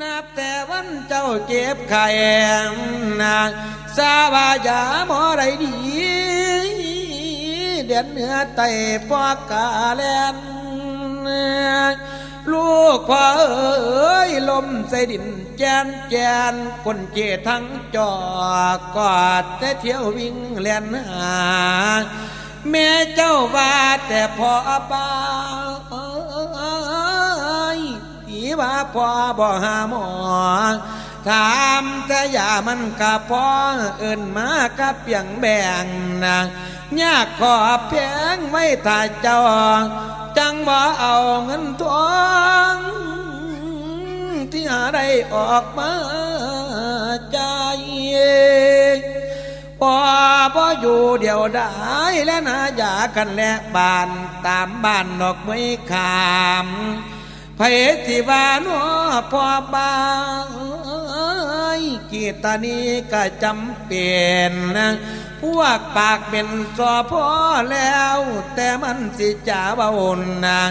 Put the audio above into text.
นับแต่วันเจ้าเจ็บไข้นะสาวายาหมอไรดี เดือนเหนือไต่ฟอกกาแลนลูกพ่อเอ้ยลมใส่ดินแจนแจนคนเจทั้งจอกอดแต่เที่ยววิ่งเล่นหา แม่เจ้าว่าแต่พ่อบ้า ว่าพอบ่หาหมอถามแต่อย่ามันกะพอเอินมากับเปียงแบ่งนะยากขอเพียงไว้ถ้าเจ้า จังบ่เอาเงินทองที่หาได้ออกมาใจพอบ่อยู่เดียวได้และนาอยากันและบานตามบ้านดอกไม้ขาม ไผสิว่านัวพ่อบางกีตานี้ก็จำเป็นนะพวกปากเป็นสอพอแล้ว แต่มันสิจ่าบ่าวนนะ